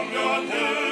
영면을